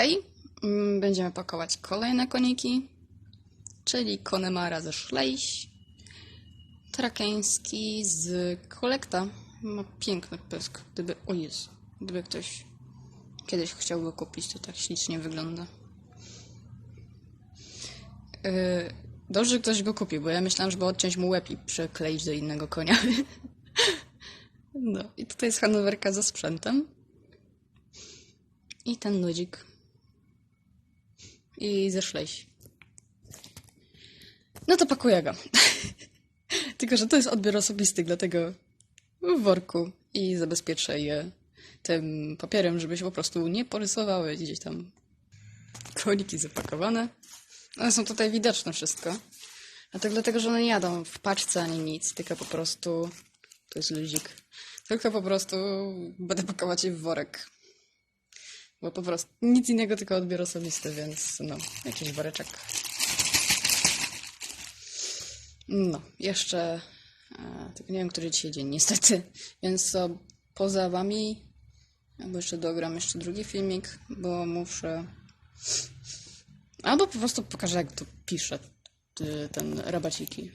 Hej, mm, będziemy pakować kolejne koniki, czyli Konemara ze Szlejś, Trakeński z Kolekta. Ma piękny pysk. Gdyby, o gdyby ktoś kiedyś chciał go kupić, to tak ślicznie wygląda. Yy, dobrze, że ktoś go kupił, bo ja myślałam, żeby odciąć mu łeb i przykleić do innego konia. No, i tutaj jest Hanowerka ze sprzętem. I ten ludzik. I ze szlejś. No to pakuję go. Tylko, że to jest odbiór osobisty, dlatego w worku i zabezpieczę je tym papierem, żeby się po prostu nie porysowały gdzieś tam. Koniki zapakowane. One są tutaj widoczne wszystko. A to dlatego, że one nie jadą w paczce ani nic, tylko po prostu... To jest luzik. Tylko po prostu będę pakować je w worek. Bo po prostu nic innego, tylko odbiór osobisty, więc no, jakiś woreczek. No, jeszcze. E, tylko nie wiem, który dzisiaj dzień, niestety. Więc co, poza wami. Albo jeszcze dogram jeszcze drugi filmik, bo muszę. Albo po prostu pokażę, jak to piszę. Ten rabaciki.